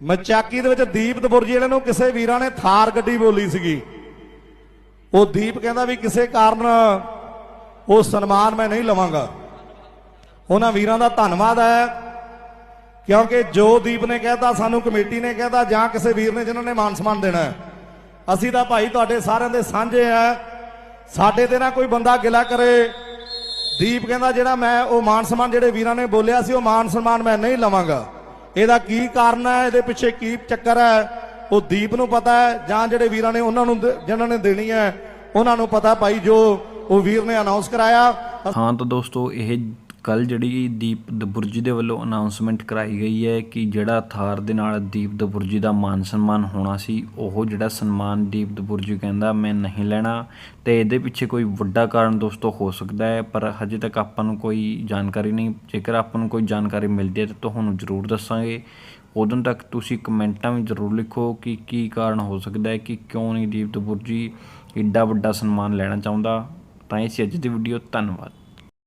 ਮਚਾਕੀ ਦੇ ਵਿੱਚ ਦੀਪ ਦਬੁਰਜੀ ਵਾਲੇ ਨੂੰ ਕਿਸੇ ਵੀਰਾਂ ਨੇ ਥਾਰ ਗੱਡੀ ਬੋਲੀ ਸੀਗੀ। ਉਹ ਦੀਪ ਕਹਿੰਦਾ ਵੀ ਕਿਸੇ ਕਾਰਨ ਉਹ ਸਨਮਾਨ ਮੈਂ ਨਹੀਂ ਲਵਾਂਗਾ। ਉਹਨਾਂ ਵੀਰਾਂ ਦਾ ਧੰਨਵਾਦ ਹੈ, ਕਿਉਂਕਿ ਜੋ ਦੀਪ ਨੇ ਕਹਿਤਾ, ਸਾਨੂੰ ਕਮੇਟੀ ਨੇ ਕਹਿਤਾ, ਜਾਂ ਕਿਸੇ ਵੀਰ ਨੇ ਜਿਨ੍ਹਾਂ ਨੇ ਮਾਨ ਸਨਮਾਨ ਦੇਣਾ ਅਸੀਂ ਤਾਂ ਭਾਈ ਤੁਹਾਡੇ ਸਾਰਿਆਂ ਦੇ ਸਾਂਝੇ ਆ। ਸਾਡੇ ਤੇ ਨਾ ਕੋਈ ਬੰਦਾ ਗਿਲਾ ਕਰੇ। ਦੀਪ ਕਹਿੰਦਾ, ਜਿਹੜਾ ਮੈਂ ਉਹ ਮਾਨ ਸਨਮਾਨ ਜਿਹੜੇ ਵੀਰਾਂ ਨੇ ਬੋਲਿਆ ਸੀ, ਉਹ ਮਾਨ ਸਨਮਾਨ ਮੈਂ ਨਹੀਂ ਲਵਾਂਗਾ। ਇਹਦਾ ਕੀ ਕਾਰਨ ਹੈ? ਇਹਦੇ ਪਿੱਛੇ ਕੀ ਚੱਕਰ ਹੈ? ਉਹ ਦੀਪ ਨੂੰ ਪਤਾ ਹੈ, ਜਾਂ ਜਿਹੜੇ ਵੀਰਾਂ ਨੇ ਉਹਨਾਂ ਨੂੰ ਦ- ਜਿਨ੍ਹਾਂ ਨੇ ਦੇਣੀ ਹੈ, ਉਹਨਾਂ ਨੂੰ ਪਤਾ ਭਾਈ ਜੋ ਉਹ ਵੀਰ ਨੇ ਅਨਾਉਂਸ ਕਰਾਇਆ। ਹਾਂ ਤਾਂ ਦੋਸਤੋ, ਇਹ ਕੱਲ ਜਿਹੜੀ ਦੀਪ ਦਬੁਰਜੀ ਦੇ ਵੱਲੋਂ ਅਨਾਉਂਸਮੈਂਟ ਕਰਾਈ ਗਈ ਹੈ ਕਿ ਜਿਹੜਾ ਥਾਰ ਦੇ ਨਾਲ ਦੀਪ ਦਬੁਰਜੀ ਦਾ ਮਾਨ ਸਨਮਾਨ ਹੋਣਾ ਸੀ, ਉਹ ਜਿਹੜਾ ਸਨਮਾਨ ਦੀਪ ਦਬੁਰਜੀ ਕਹਿੰਦਾ, ਮੈਂ ਨਹੀਂ ਲੈਣਾ। ਤੇ ਇਹਦੇ ਪਿੱਛੇ ਕੋਈ ਵੱਡਾ ਕਾਰਨ ਦੋਸਤੋ ਹੋ ਸਕਦਾ ਹੈ, ਪਰ ਹਜੇ ਤੱਕ ਆਪਾਂ ਨੂੰ ਕੋਈ ਜਾਣਕਾਰੀ ਨਹੀਂ। ਜੇਕਰ ਆਪਾਂ ਨੂੰ ਕੋਈ ਜਾਣਕਾਰੀ ਮਿਲਦੀ ਹੈ, ਤਾਂ ਤੁਹਾਨੂੰ ਜ਼ਰੂਰ ਦੱਸਾਂਗੇ। ਉਦੋਂ ਤੱਕ ਤੁਸੀਂ ਕਮੈਂਟਾਂ ਵਿੱਚ ਜ਼ਰੂਰ ਲਿਖੋ ਕਿ ਕੀ ਕਾਰਨ ਹੋ ਸਕਦਾ ਹੈ ਕਿ ਕਿਉਂ ਨਹੀਂ ਦੀਪ ਦਬੁਰਜੀ ਏਡਾ ਵੱਡਾ ਸਨਮਾਨ ਲੈਣਾ ਚਾਹੁੰਦਾ। ਤਾਂ ਇਹ ਸੀ ਅੱਜ ਦੀ ਵੀਡੀਓ ਧੰਨਵਾਦ।